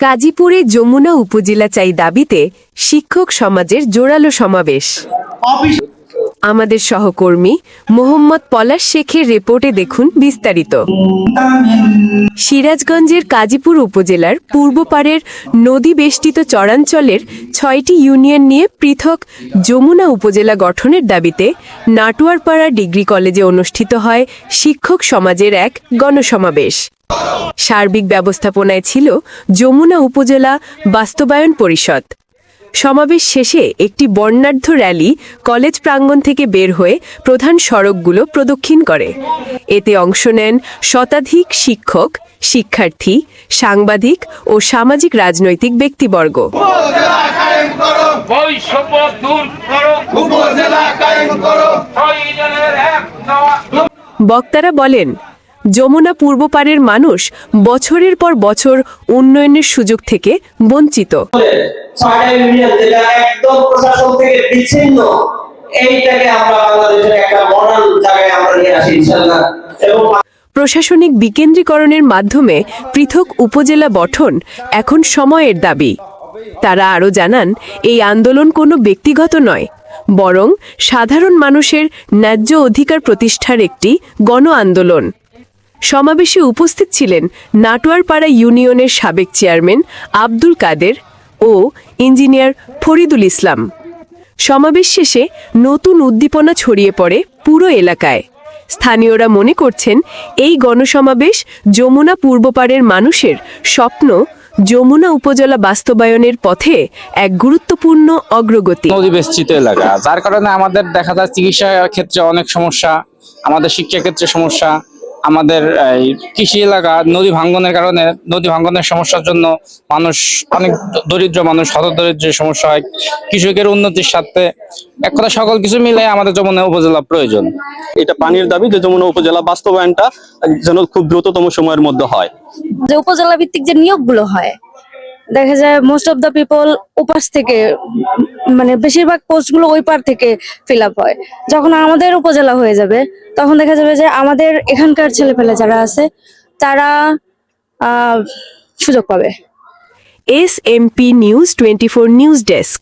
কাজীপুরে যমুনা উপজেলা চাই দাবিতে শিক্ষক সমাজের জোরালো সমাবেশ। আমাদের সহকর্মী মোহাম্মদ পলাশ শেখের রিপোর্টে দেখুন বিস্তারিত। সিরাজগঞ্জের কাজীপুর উপজেলার পূর্বপাড়ের নদী বেষ্টিত চরাঞ্চলের ছয়টি ইউনিয়ন নিয়ে পৃথক যমুনা উপজেলা গঠনের দাবিতে নাটুয়ারপাড়া ডিগ্রি কলেজে অনুষ্ঠিত হয় শিক্ষক সমাজের এক গণসমাবেশ। সার্বিক ব্যবস্থাপনায় ছিল যমুনা উপজেলা বাস্তবায়ন পরিষদ। সমাবেশ শেষে একটি বর্ণাঢ্য র্যালি কলেজ প্রাঙ্গণ থেকে বের হয়ে প্রধান সড়কগুলো প্রদক্ষিণ করে। এতে অংশ নেন শতাধিক শিক্ষক শিক্ষার্থী সাংবাদিক ও সামাজিক রাজনৈতিক ব্যক্তিবর্গ। বক্তারা বলেন যমুনা পূর্বপাড়ের মানুষ বছরের পর বছর উন্নয়নের সুযোগ থেকে বঞ্চিত। প্রশাসনিক বিকেন্দ্রীকরণের মাধ্যমে পৃথক উপজেলা গঠন এখন সময়ের দাবি। তারা আরও জানান এই আন্দোলন কোনো ব্যক্তিগত নয় বরং সাধারণ মানুষের ন্যায্য অধিকার প্রতিষ্ঠার একটি গণ আন্দোলন। সমাবেশে উপস্থিত ছিলেন নাটোয়ারপাড়া ইউনিয়নের সাবেক চেয়ারম্যান আব্দুল কাদের ও ইঞ্জিনিয়ার ফরিদুল ইসলাম। সমাবেশ শেষে নতুন উদ্দীপনা ছড়িয়ে পড়ে পুরো এলাকায়। স্থানীয়রা মনে করছেন এই গণসমাবেশ যমুনা পূর্বপাড়ের মানুষের স্বপ্ন, যমুনা উপজেলা বাস্তবায়নের পথে এক গুরুত্বপূর্ণ অগ্রগতি। নদী বেষ্টিত এলাকা, যার কারণে আমাদের দেখা যায় চিকিৎসা ক্ষেত্রে অনেক সমস্যা, আমাদের শিক্ষা ক্ষেত্রে সমস্যা আমাদের এই কৃষি এলাকা নদী ভাঙ্গনের কারণে নদী ভাঙ্গনের সমস্যার জন্য মানুষ অনেক দরিদ্র মানুষ হত দরিদ্রের সমস্যা হয়। কৃষকের উন্নতির স্বার্থে এক কথা সকল কিছু মিলে আমাদের যমুনা উপজেলা প্রয়োজন। এটা পানির দাবি যে যমুনা উপজেলা বাস্তবায়নটা যেন খুব দ্রুততম সময়ের মধ্যে হয়। যে উপজেলা ভিত্তিক যে নিয়োগগুলো হয় দেখা যায় মোস্ট অফ দ্য পিপল উপাস থেকে মানে বেশিরভাগ পোস্টগুলো ওই পার থেকে ফিল আপ হয়। যখন আমাদের উপজেলা হয়ে যাবে, তখন দেখা যাবে যে আমাদের এখানকার ছেলেপেলে যারা আছে, তারা সুযোগ পাবে। S MP news twenty four news desk